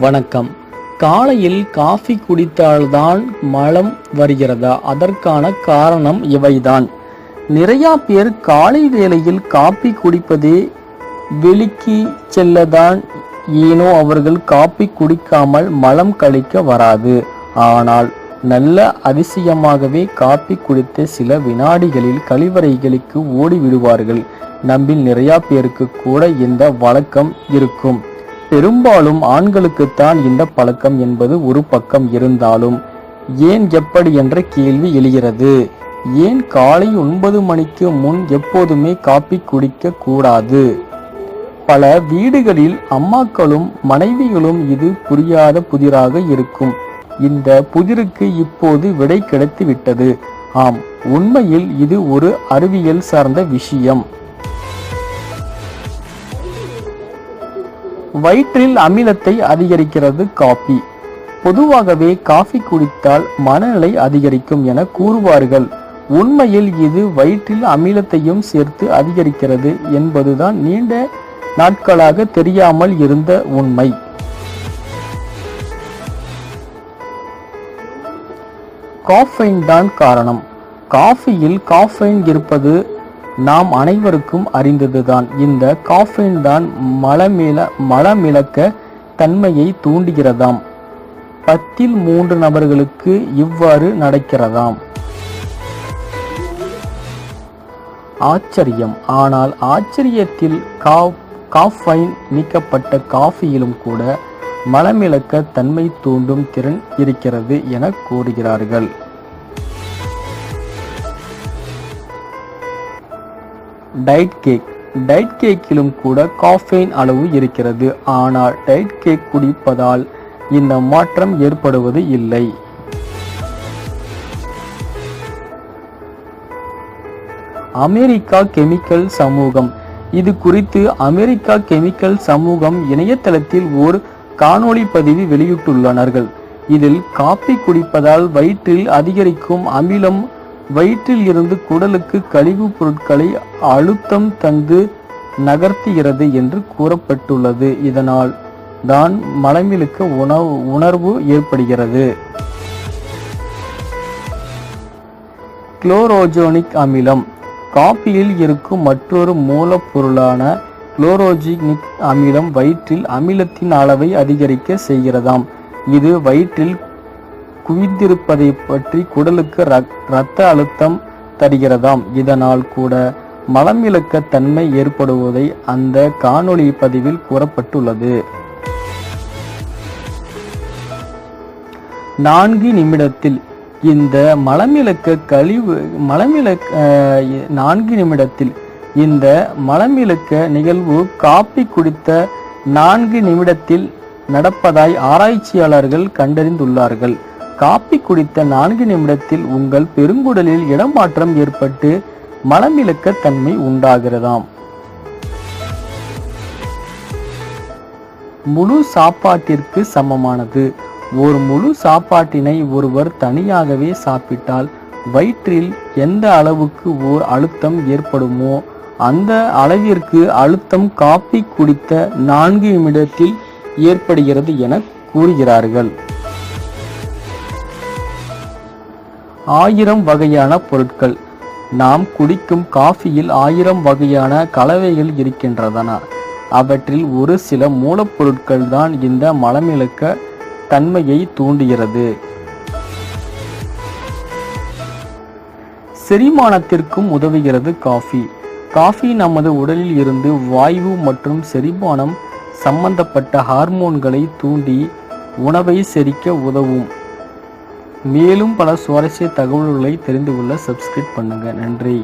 வணக்கம். காலையில் காஃபி குடித்தால்தான் மலம் வருகிறதா? அதற்கான காரணம் இவைதான். நிறையா பேர் காலை வேளையில் காப்பி குடிப்பதே வெளிக்கு செல்லதான். ஏனோ அவர்கள் காப்பி குடிக்காமல் மலம் கழிக்க வராது. ஆனால் நல்ல அதிசயமாகவே காப்பி குடித்த சில வினாடிகளில் கழிவறைகளுக்கு ஓடி விடுவார்கள் நம்மில் நிறைய பேருக்கு கூட இந்த வழக்கம் இருக்கும். பெரும்பாலும் ஆண்களுக்குத்தான் இந்த பழக்கம் என்பது ஒரு பக்கம் இருந்தாலும் ஏன் எப்படி என்ற கேள்வி எழுகிறது. ஏன் காலை ஒன்பது மணிக்கு முன் எப்போதுமே காப்பி குடிக்க கூடாது? பல வீடுகளில் அம்மாக்களும் மனைவிகளும் இது புரியாத புதிராக இருக்கும். இந்த புதிருக்கு இப்போது விடை கிடைத்து விட்டது ஆம் உண்மையில் இது ஒரு அறிவியல் சார்ந்த விஷயம். வயிற்றில் அமிலத்தை அதிகரிக்கிறது காபி. பொதுவாகவே காஃபி குடித்தால் மனநிலை அதிகரிக்கும் என கூறுவார்கள். உண்மையில் இது வயிற்றில் அமிலத்தையும் சேர்த்து அதிகரிக்கிறது என்பதுதான் நீண்ட நாட்களாக தெரியாமல் இருந்த உண்மை. காஃபைன் தான் காரணம். காஃபியில் காஃபைன் இருப்பது நாம் அனைவருக்கும் அறிந்ததுதான். இந்த காஃபைன் தான் மலமில மலமிளக்க தன்மையை தூண்டுகிறதாம். பத்தில் மூன்று நபர்களுக்கு இவ்வாறு நடக்கிறதாம். ஆச்சரியம். ஆனால் ஆச்சரியத்தில் கா- காஃபைன் நீக்கப்பட்ட காஃபியிலும் கூட மலமிளக்க தன்மை தூண்டும் திறன் இருக்கிறது என கூறுகிறார்கள். டைட் கேக் டைட் கேக்கிலும் கூட காஃபெயின் அளவு இருக்கிறது. ஆனால் டைட் கேக் குடிப்பதால் இந்த மாற்றம் ஏற்படுவது இல்லை. அமெரிக்கா கெமிக்கல் சமூகம். இது குறித்து அமெரிக்கா கெமிக்கல் சமூகம் இணையதளத்தில் ஒரு காணொளி பதிவு வெளியிட்டுள்ளனர்கள். இதில் காப்பி குடிப்பதால் வயிற்றில் அதிகரிக்கும் அமிலம் வயிற்றில் இருந்து குடலுக்கு கழிவுப் பொருட்களை அழுத்தம் தந்து நகர்த்துகிறது என்று கூறப்பட்டுள்ளது. இதனால் தான் மலமிழுக்க உணவு உணர்வு ஏற்படுகிறது. குளோரோஜோனிக் அமிலம். காப்பியில் இருக்கும் மற்றொரு மூலப்பொருளான குளோரோஜினிக் அமிலம் வயிற்றில் அமிலத்தின் அளவை அதிகரிக்க செய்கிறதாம். இது வயிற்றில் குவிந்திருப்பதை பற்றி குடலுக்கு இரத்த அழுத்தம் தருகிறதாம். இதனால் கூட மலமிளக்க தன்மை ஏற்படுவதை அந்த காணொளி பதிவில் கூறப்பட்டுள்ளது. நான்கு நிமிடத்தில் இந்த மலமிளக்க கழிவு மலமிளக்க நான்கு நிமிடத்தில் இந்த மலமிளக்க நிகழ்வு காப்பி குடித்த நான்கு நிமிடத்தில் நடப்பதாய் ஆராய்ச்சியாளர்கள் கண்டறிந்துள்ளார்கள். காப்பி குடித்த நான்கு நிமிடத்தில் உங்கள் பெருங்குடலில் இடமாற்றம் ஏற்பட்டு மலமிழக்க தன்மை உண்டாகிறதாம். முழு சாப்பாட்டிற்கு சமமானது. ஒரு முழு சாப்பாட்டினை ஒருவர் தனியாகவே சாப்பிட்டால் வயிற்றில் எந்த அளவுக்கு ஓர் அழுத்தம் ஏற்படுமோ அந்த அளவிற்கு அழுத்தம் காப்பி குடித்த நான்கு நிமிடத்தில் ஏற்படுகிறது என கூறுகிறார்கள். ஆயிரம் வகையான பொருட்கள். நாம் குடிக்கும் காஃபியில் ஆயிரம் வகையான கலவைகள் இருக்கின்றதனா. அவற்றில் ஒரு சில மூலப்பொருட்கள் தான் இந்த மலமிளக்க தன்மையை தூண்டுகிறது. செரிமானத்திற்கும் உதவுகிறது காஃபி. காஃபி நமது உடலில் இருந்து வாயு மற்றும் செரிமானம் சம்பந்தப்பட்ட ஹார்மோன்களை தூண்டி உணவை செரிக்க உதவும். மேலும் பல சுவாரஸ்ய தகவல்களை தெரிந்து கொள்ள சப்ஸ்கிரைப் பண்ணுங்கள் நன்றி.